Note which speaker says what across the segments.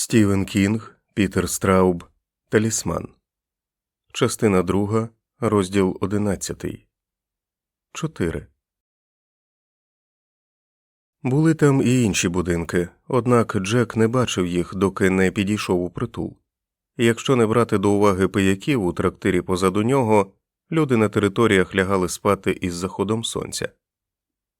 Speaker 1: Стівен Кінг, Пітер Страуб, Талісман. Частина друга, розділ одинадцятий. Чотири. Були там і інші будинки, однак Джек не бачив їх, доки не підійшов у притул. Якщо не брати до уваги пияків у трактирі позаду нього, люди на територіях лягали спати із заходом сонця.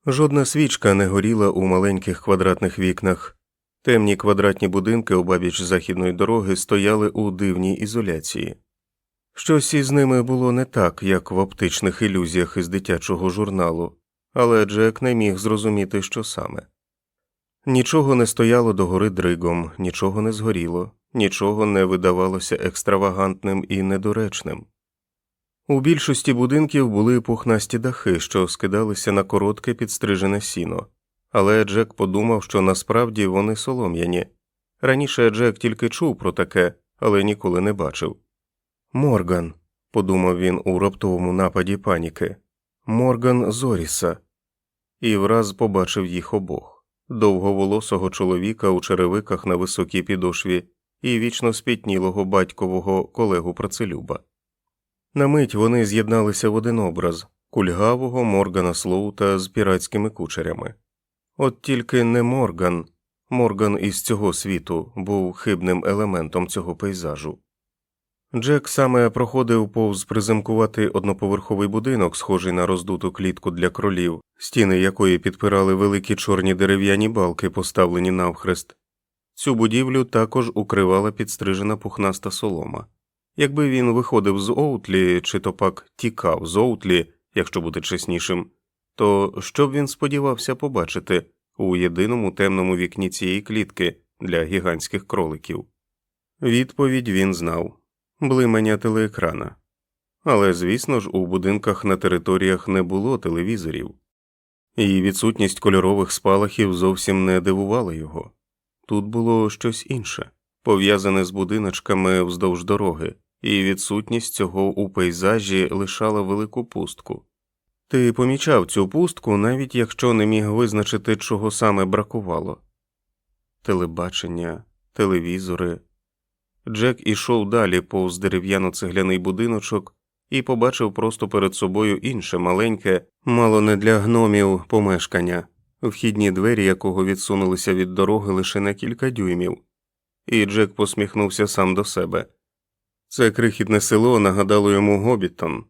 Speaker 1: Жодна свічка не горіла у маленьких квадратних вікнах. Темні квадратні будинки обабіч західної дороги стояли у дивній ізоляції. Щось із ними було не так, як в оптичних ілюзіях із дитячого журналу, але Джек не міг зрозуміти, що саме. Нічого не стояло догори дригом, нічого не згоріло, нічого не видавалося екстравагантним і недоречним. У більшості будинків були пухнасті дахи, що скидалися на коротке підстрижене сіно, але Джек подумав, що насправді вони солом'яні. Раніше Джек тільки чув про таке, але ніколи не бачив. Морган, подумав він у раптовому нападі паніки, Морган Зоріса, і враз побачив їх обох довговолосого чоловіка у черевиках на високій підошві і вічно спітнілого батькового колегу працелюба. На мить вони з'єдналися в один образ кульгавого Моргана Слоута з піратськими кучерями. От тільки не Морган, Морган із цього світу був хибним елементом цього пейзажу. Джек саме проходив повз приземкуватий одноповерховий будинок, схожий на роздуту клітку для кролів, стіни якої підпирали великі чорні дерев'яні балки, поставлені навхрест. Цю будівлю також укривала підстрижена пухнаста солома. Якби він виходив з Оутлі, чи то пак тікав з Оутлі, якщо бути чеснішим, то що б він сподівався побачити у єдиному темному вікні цієї клітки для гігантських кроликів? Відповідь він знав блимання телеекрана. Але, звісно ж, у будинках на територіях не було телевізорів, і відсутність кольорових спалахів зовсім не дивувала його. Тут було щось інше, пов'язане з будиночками вздовж дороги, і відсутність цього у пейзажі лишала велику пустку. Ти помічав цю пустку, навіть якщо не міг визначити, чого саме бракувало телебачення, телевізори. Джек ішов далі повз дерев'яно цегляний будиночок і побачив просто перед собою інше маленьке, мало не для гномів помешкання, вхідні двері якого відсунулися від дороги лише на кілька дюймів, і Джек посміхнувся сам до себе. Це крихітне село нагадало йому Гобітон.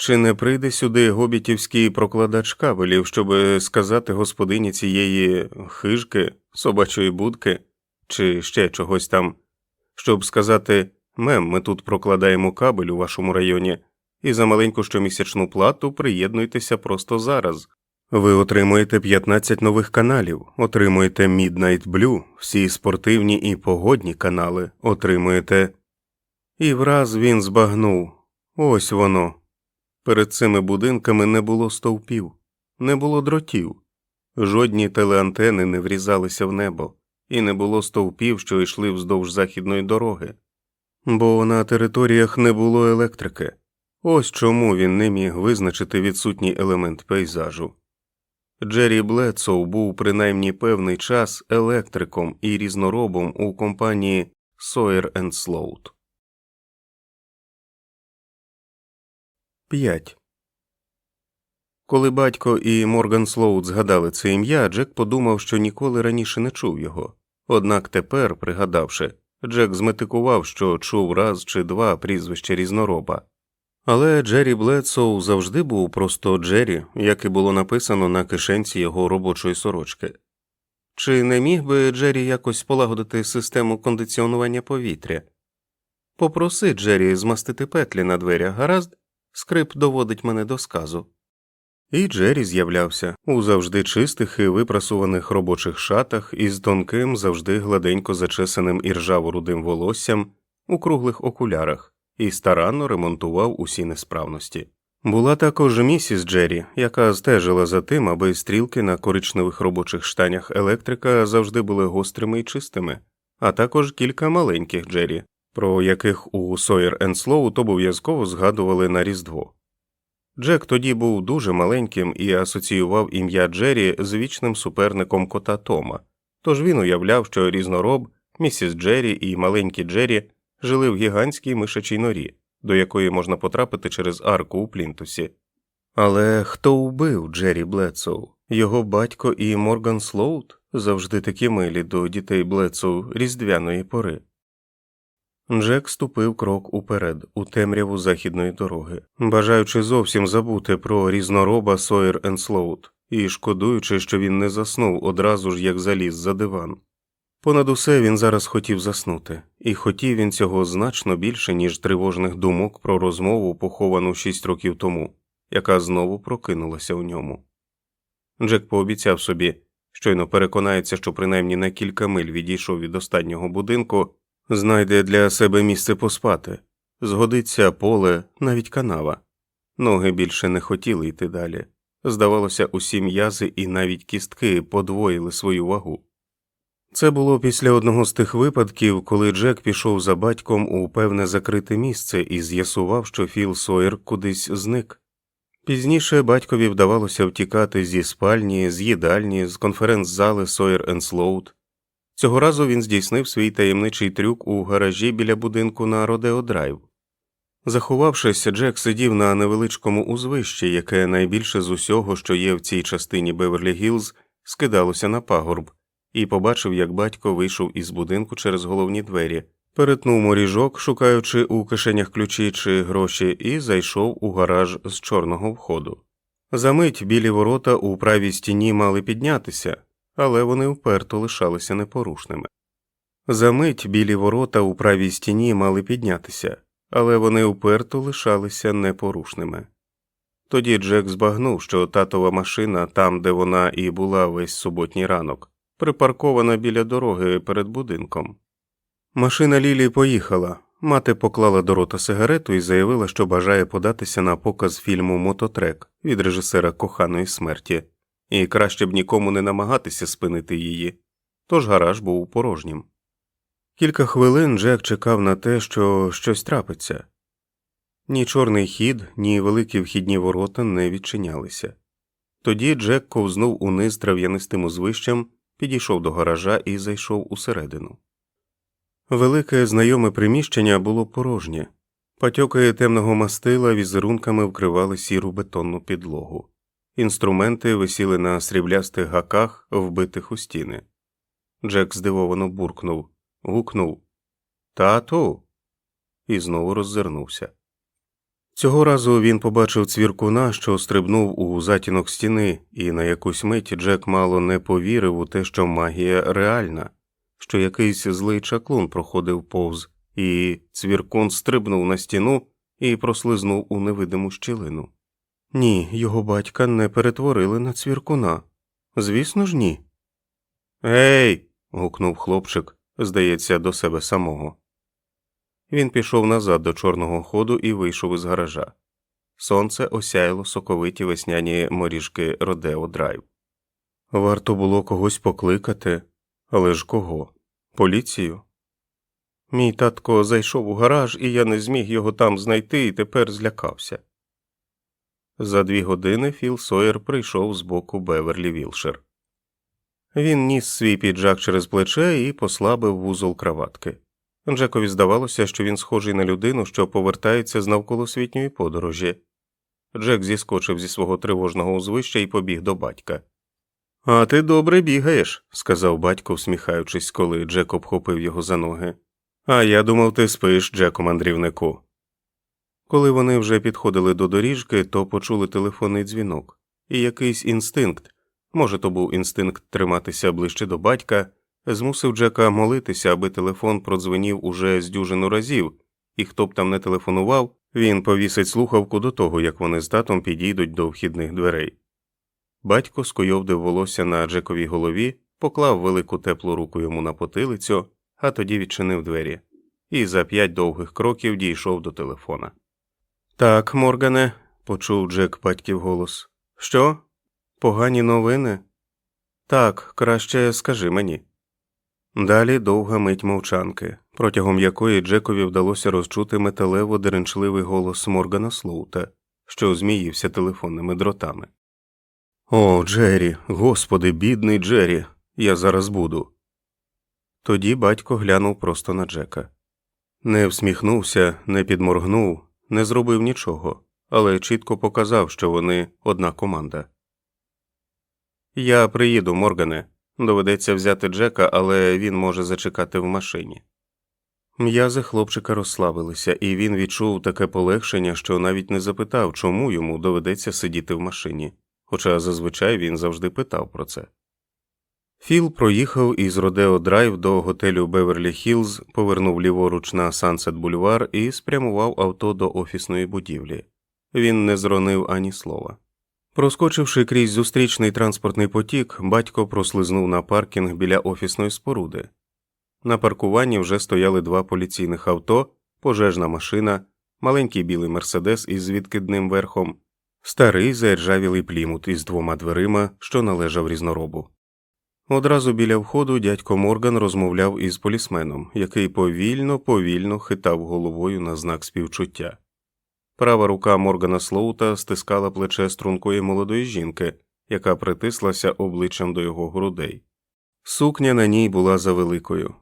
Speaker 1: Чи не прийде сюди гобітівський прокладач кабелів, щоб сказати господині цієї хижки, собачої будки, чи ще чогось там, щоб сказати мем, ми тут прокладаємо кабель у вашому районі, і за маленьку щомісячну плату приєднуйтеся просто зараз. Ви отримуєте 15 нових каналів, отримуєте Midnight Blue, всі спортивні і погодні канали, отримуєте. І враз він збагнув ось воно. Перед цими будинками не було стовпів, не було дротів, жодні телеантени не врізалися в небо, і не було стовпів, що йшли вздовж західної дороги, бо на територіях не було електрики. Ось чому він не міг визначити відсутній елемент пейзажу. Джері Бледсоу був принаймні певний час електриком і різноробом у компанії Sawyer Sloat. 5. Коли батько і Морган Слоут згадали це ім'я, Джек подумав, що ніколи раніше не чув його. Однак тепер, пригадавши, Джек зметикував, що чув раз чи два прізвища різнороба. Але Джері Бледсоу завжди був просто Джері, як і було написано на кишенці його робочої сорочки. Чи не міг би Джері якось полагодити систему кондиціонування повітря? Попроси Джері змастити петлі на дверях, гаразд, скрип доводить мене до сказу. І Джері з'являвся у завжди чистих і випрасуваних робочих шатах із тонким, завжди гладенько зачесаним і ржаво рудим волоссям у круглих окулярах і старанно ремонтував усі несправності. Була також місіс Джері, яка стежила за тим, аби стрілки на коричневих робочих штанях електрика завжди були гострими і чистими, а також кілька маленьких Джері, про яких у Сойер Енслоут обов'язково згадували на Різдво. Джек тоді був дуже маленьким і асоціював ім'я Джері з вічним суперником кота Тома, тож він уявляв, що різнороб Місіс Джері і маленькі Джері жили в гігантській мишачій норі, до якої можна потрапити через арку у плінтусі. Але хто вбив Джері Блецоу? Його батько і Морган Слоут завжди такі милі до дітей Блецоу різдвяної пори. Джек ступив крок уперед, у темряву західної дороги, бажаючи зовсім забути про різнороба Сойер Енслоут і шкодуючи, що він не заснув одразу ж як заліз за диван. Понад усе він зараз хотів заснути, і хотів він цього значно більше, ніж тривожних думок про розмову, поховану шість років тому, яка знову прокинулася у ньому. Джек пообіцяв собі, щойно переконається, що принаймні на кілька миль відійшов від останнього будинку, знайде для себе місце поспати, згодиться поле, навіть канава. Ноги більше не хотіли йти далі. Здавалося, усі м'язи і навіть кістки подвоїли свою вагу. Це було після одного з тих випадків, коли Джек пішов за батьком у певне закрите місце і з'ясував, що Філ Сойер кудись зник. Пізніше батькові вдавалося втікати зі спальні, з їдальні, з конференц-зали Сойер Енслоут. Цього разу він здійснив свій таємничий трюк у гаражі біля будинку на Родео Драйв. Заховавшись, Джек сидів на невеличкому узвищі, яке найбільше з усього, що є в цій частині Беверлі Гілз, скидалося на пагорб, і побачив, як батько вийшов із будинку через головні двері, перетнув моріжок, шукаючи у кишенях ключі чи гроші, і зайшов у гараж з чорного входу. Замить білі ворота у правій стіні мали піднятися, але вони вперто лишалися непорушними. Замить білі ворота у правій стіні мали піднятися, але вони вперто лишалися непорушними. Тоді Джек збагнув, що татова машина, там, де вона і була весь суботній ранок, припаркована біля дороги перед будинком. Машина Лілі поїхала. Мати поклала до рота сигарету і заявила, що бажає податися на показ фільму Мототрек від режисера коханої смерті, і краще б нікому не намагатися спинити її, тож гараж був порожнім. Кілька хвилин Джек чекав на те, що щось трапиться. Ні чорний хід, ні великі вхідні ворота не відчинялися. Тоді Джек ковзнув униз трав'янистим узвищем, підійшов до гаража і зайшов усередину. Велике знайоме приміщення було порожнє, патьоки темного мастила візерунками вкривали сіру бетонну підлогу, інструменти висіли на сріблястих гаках, вбитих у стіни. Джек здивовано буркнув, гукнув Тату. і знову роззирнувся. Цього разу він побачив цвіркуна, що стрибнув у затінок стіни, і на якусь мить Джек мало не повірив у те, що магія реальна, що якийсь злий чаклун проходив повз, і цвіркун стрибнув на стіну і прослизнув у невидиму щілину. Ні, його батька не перетворили на цвіркуна. Звісно ж, ні. Гей. гукнув хлопчик, здається, до себе самого. Він пішов назад до чорного ходу і вийшов із гаража. Сонце осяяло соковиті весняні моріжки Родео Драйв. Варто було когось покликати, але ж кого? Поліцію? Мій татко зайшов у гараж, і я не зміг його там знайти і тепер злякався. За дві години Філ Сойер прийшов з боку Беверлі Вілшер. Він ніс свій піджак через плече і послабив вузол краватки. Джекові здавалося, що він схожий на людину, що повертається з навколосвітньої подорожі. Джек зіскочив зі свого тривожного узвища і побіг до батька. А ти добре бігаєш, сказав батько, всміхаючись, коли Джек обхопив його за ноги. А я думав, ти спиш, Джеку мандрівнику. Коли вони вже підходили до доріжки, то почули телефонний дзвінок, і якийсь інстинкт, може, то був інстинкт триматися ближче до батька, змусив Джека молитися, аби телефон продзвенів уже з дюжину разів, і хто б там не телефонував, він повісить слухавку до того, як вони з татом підійдуть до вхідних дверей. Батько скойовдив волосся на Джековій голові, поклав велику теплу руку йому на потилицю, а тоді відчинив двері, і за п'ять довгих кроків дійшов до телефона. Так, Моргане, почув Джек батьків голос. Що? Погані новини? Так, краще скажи мені. Далі довга мить мовчанки, протягом якої Джекові вдалося розчути металево деренчливий голос Моргана Слоута, що зміївся телефонними дротами. О, Джері, господи, бідний Джері, я зараз буду. Тоді батько глянув просто на Джека. Не всміхнувся, не підморгнув, не зробив нічого, але чітко показав, що вони одна команда. Я приїду, Моргане. Доведеться взяти Джека, але він може зачекати в машині. М'язи хлопчика розслабилися, і він відчув таке полегшення, що навіть не запитав, чому йому доведеться сидіти в машині, хоча зазвичай він завжди питав про це. Філ проїхав із Родео Драйв до готелю Беверлі Хілз, повернув ліворуч на Сансет Бульвар і спрямував авто до офісної будівлі. Він не зронив ані слова. Проскочивши крізь зустрічний транспортний потік, батько прослизнув на паркінг біля офісної споруди. На паркуванні вже стояли два поліційних авто, пожежна машина, маленький білий мерседес із відкидним верхом, старий заіржавілий плімут із двома дверима, що належав різноробу. Одразу біля входу дядько Морган розмовляв із полісменом, який повільно, повільно хитав головою на знак співчуття. Права рука Моргана Слоута стискала плече стрункої молодої жінки, яка притислася обличчям до його грудей. Сукня на ній була завеликою.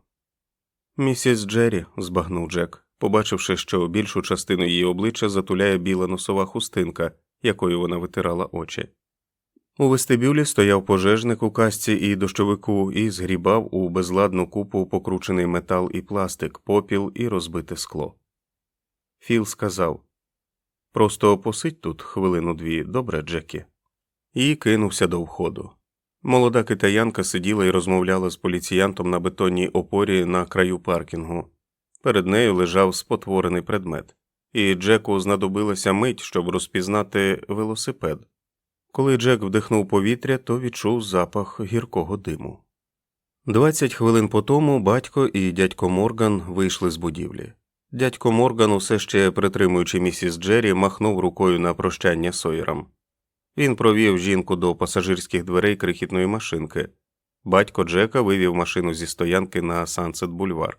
Speaker 1: Місіс Джері, збагнув Джек, побачивши, що більшу частину її обличчя затуляє біла носова хустинка, якою вона витирала очі. У вестибюлі стояв пожежник у касці і дощовику і згрібав у безладну купу покручений метал і пластик, попіл і розбите скло. Філ сказав Просто посидь тут хвилину дві, добре, Джекі, і кинувся до входу. Молода китаянка сиділа і розмовляла з поліціянтом на бетонній опорі на краю паркінгу. Перед нею лежав спотворений предмет, і Джеку знадобилася мить, щоб розпізнати велосипед. Коли Джек вдихнув повітря, то відчув запах гіркого диму. Двадцять хвилин по тому батько і дядько Морган вийшли з будівлі. Дядько Морган, усе ще притримуючи місіс Джері, махнув рукою на прощання Сойерам. Він провів жінку до пасажирських дверей крихітної машинки. Батько Джека вивів машину зі стоянки на Сансет Бульвар.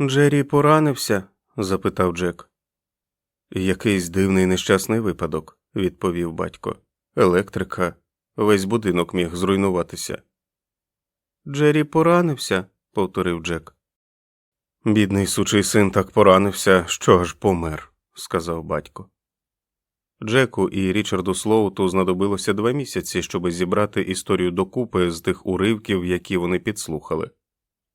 Speaker 1: Джері поранився? запитав Джек. Якийсь дивний нещасний випадок, відповів батько. Електрика, весь будинок міг зруйнуватися. Джері поранився, повторив Джек. Бідний сучий син так поранився, що аж помер, сказав батько. Джеку і Річарду Слоуту знадобилося два місяці, щоб зібрати історію докупи з тих уривків, які вони підслухали.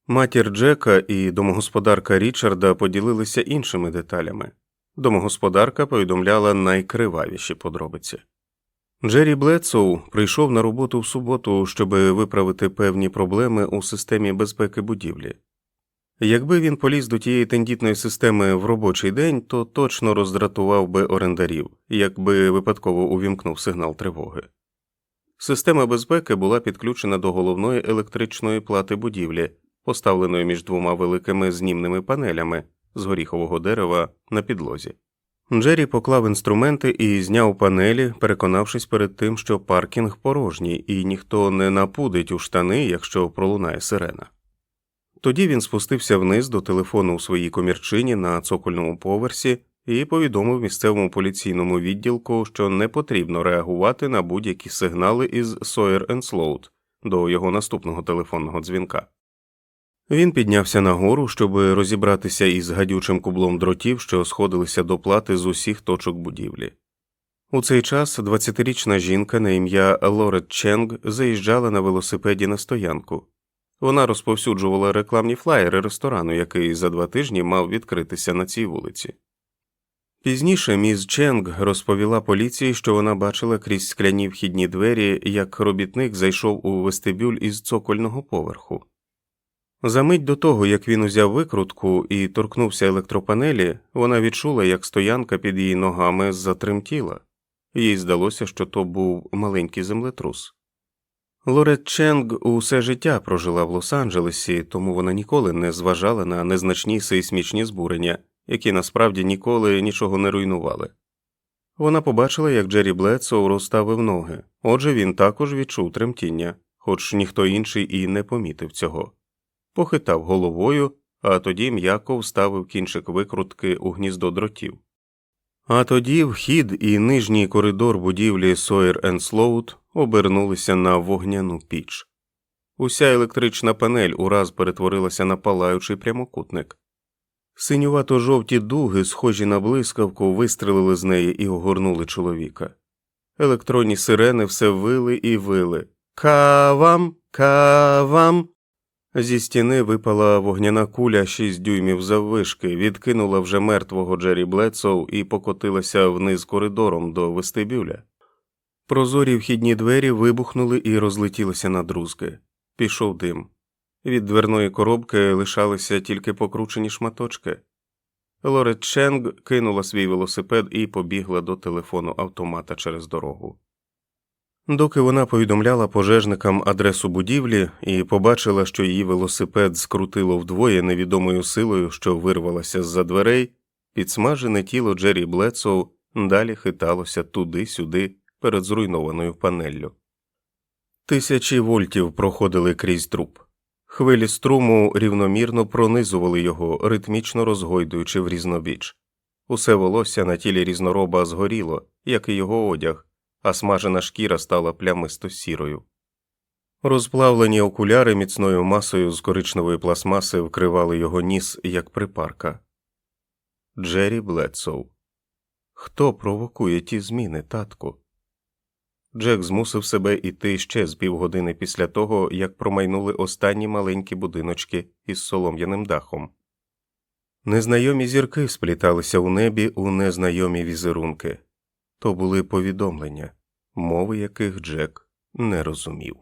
Speaker 1: Матір Джека і домогосподарка Річарда поділилися іншими деталями. Домогосподарка повідомляла найкривавіші подробиці. Джері Блецоу прийшов на роботу в суботу, щоб виправити певні проблеми у системі безпеки будівлі. Якби він поліз до тієї тендітної системи в робочий день, то точно роздратував би орендарів, якби випадково увімкнув сигнал тривоги. Система безпеки була підключена до головної електричної плати будівлі, поставленої між двома великими знімними панелями з горіхового дерева на підлозі. Джері поклав інструменти і зняв панелі, переконавшись перед тим, що паркінг порожній і ніхто не напудить у штани, якщо пролунає сирена. Тоді він спустився вниз до телефону у своїй комірчині на цокольному поверсі і повідомив місцевому поліційному відділку, що не потрібно реагувати на будь-які сигнали із Sawyer Sloat до його наступного телефонного дзвінка. Він піднявся нагору, щоб розібратися із гадючим кублом дротів, що сходилися до плати з усіх точок будівлі. У цей час 20-річна жінка на ім'я Лорет Ченг заїжджала на велосипеді на стоянку. Вона розповсюджувала рекламні флаєри ресторану, який за два тижні мав відкритися на цій вулиці. Пізніше міс Ченг розповіла поліції, що вона бачила крізь скляні вхідні двері, як робітник зайшов у вестибюль із цокольного поверху. За мить до того, як він узяв викрутку і торкнувся електропанелі, вона відчула, як стоянка під її ногами затремтіла, їй здалося, що то був маленький землетрус. Лорет Ченг усе життя прожила в Лос-Анджелесі, тому вона ніколи не зважала на незначні сейсмічні збурення, які насправді ніколи нічого не руйнували. Вона побачила, як Джері Бледсоу розставив ноги, отже він також відчув тремтіння, хоч ніхто інший і не помітив цього, похитав головою, а тоді м'яко вставив кінчик викрутки у гніздо дротів. А тоді вхід і нижній коридор будівлі Сойер Слоут обернулися на вогняну піч. Уся електрична панель ураз перетворилася на палаючий прямокутник. Синювато жовті дуги, схожі на блискавку, вистрелили з неї і огорнули чоловіка. Електронні сирени все вили і вили. Кавам, кавам. Зі стіни випала вогняна куля шість дюймів заввишки, відкинула вже мертвого Джері Блетсоу і покотилася вниз коридором до вестибюля. Прозорі вхідні двері вибухнули і розлетілися на друзки. Пішов дим. Від дверної коробки лишалися тільки покручені шматочки. Лорет Ченг кинула свій велосипед і побігла до телефону автомата через дорогу. Доки вона повідомляла пожежникам адресу будівлі і побачила, що її велосипед скрутило вдвоє невідомою силою, що вирвалася з за дверей, підсмажене тіло Джері Блецоу далі хиталося туди-сюди перед зруйнованою панеллю. Тисячі вольтів проходили крізь труп. Хвилі струму рівномірно пронизували його, ритмічно розгойдуючи в різнобіч. Усе волосся на тілі різнороба згоріло, як і його одяг, а смажена шкіра стала плямисто сірою. Розплавлені окуляри міцною масою з коричневої пластмаси вкривали його ніс, як припарка. Джері Блетсоу. Хто провокує ті зміни, татку? Джек змусив себе іти ще з півгодини після того, як промайнули останні маленькі будиночки із солом'яним дахом. Незнайомі зірки спліталися у небі у незнайомі візерунки то були повідомлення, мови яких Джек не розумів.